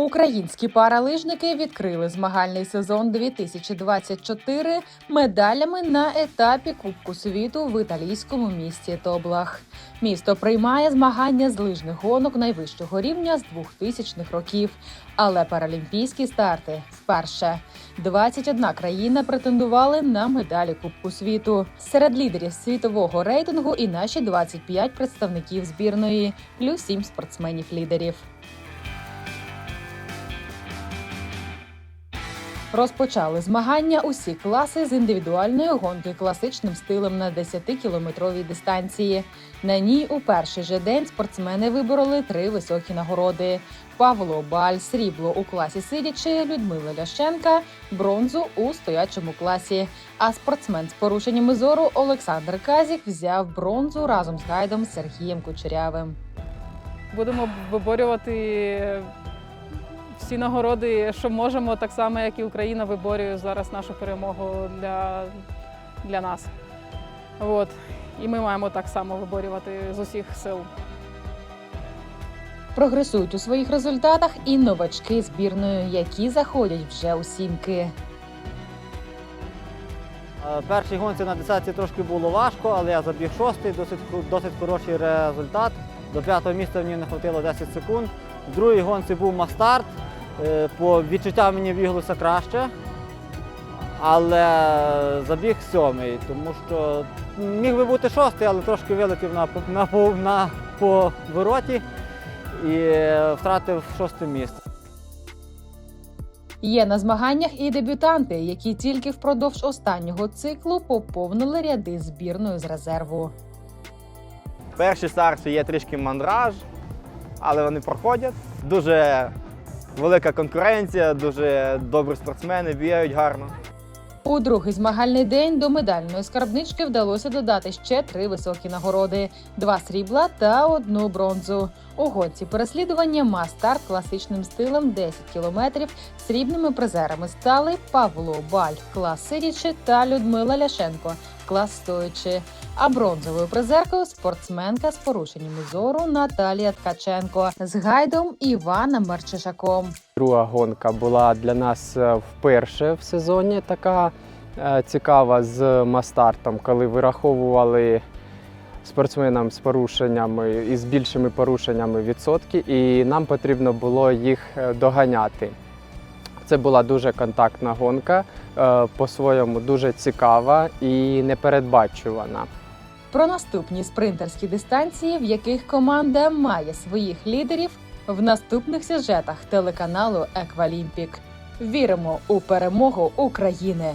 Українські паралижники відкрили змагальний сезон 2024 медалями на етапі Кубку світу в італійському місті Тоблах. Місто приймає змагання з лижних гонок найвищого рівня з 2000-х років, але паралімпійські старти вперше. 21 країна претендували на медалі Кубку світу. Серед лідерів світового рейтингу і наші 25 представників збірної, плюс 7 спортсменів-лідерів. Розпочали змагання усі класи з індивідуальної гонки класичним стилем на 10-кілометровій дистанції. На ній у перший же день спортсмени вибороли три високі нагороди: Павло Баль, срібло у класі сидячи, Людмила Ляшенка, бронзу у стоячому класі. А спортсмен з порушеннями зору Олександр Казік взяв бронзу разом з гайдом Сергієм Кучерявим. Будемо виборювати всі нагороди, що можемо, так само, як і Україна виборює зараз нашу перемогу для, для нас. От. І ми маємо так само виборювати з усіх сил. Прогресують у своїх результатах і новачки збірної, які заходять вже у сімки. Е, Першій гонці на десятці трошки було важко, але я забіг шостий, досить, досить хороший результат. До п'ятого місця мені не хватило 10 секунд. В другій гонці був мастарт. Е, По відчуттям мені біглося краще, але забіг сьомий, тому що міг би бути шостий, але трошки вилетів на, на, на повороті і втратив шосте місце. Є на змаганнях і дебютанти, які тільки впродовж останнього циклу поповнили ряди збірної з резерву. Перші старти є трішки мандраж, але вони проходять. Дуже велика конкуренція, дуже добрі спортсмени, бігають гарно. У другий змагальний день до медальної скарбнички вдалося додати ще три високі нагороди: два срібла та одну бронзу. У гонці переслідування мас-старт класичним стилем 10 кілометрів. Срібними призерами стали Павло Баль, клас сидячи, та Людмила Ляшенко, клас. А бронзовою призеркою спортсменка з порушеннями зору Наталія Ткаченко з гайдом Іваном Марчишаком. Друга гонка була для нас е, вперше в сезоні така е, цікава з мастартом, коли вираховували спортсменам з порушеннями і з більшими порушеннями відсотки, і нам потрібно було їх е, доганяти. Це була дуже контактна гонка, е, по-своєму дуже цікава і непередбачувана. Про наступні спринтерські дистанції, в яких команда має своїх лідерів, в наступних сюжетах телеканалу Еквалімпік. Віримо у перемогу України!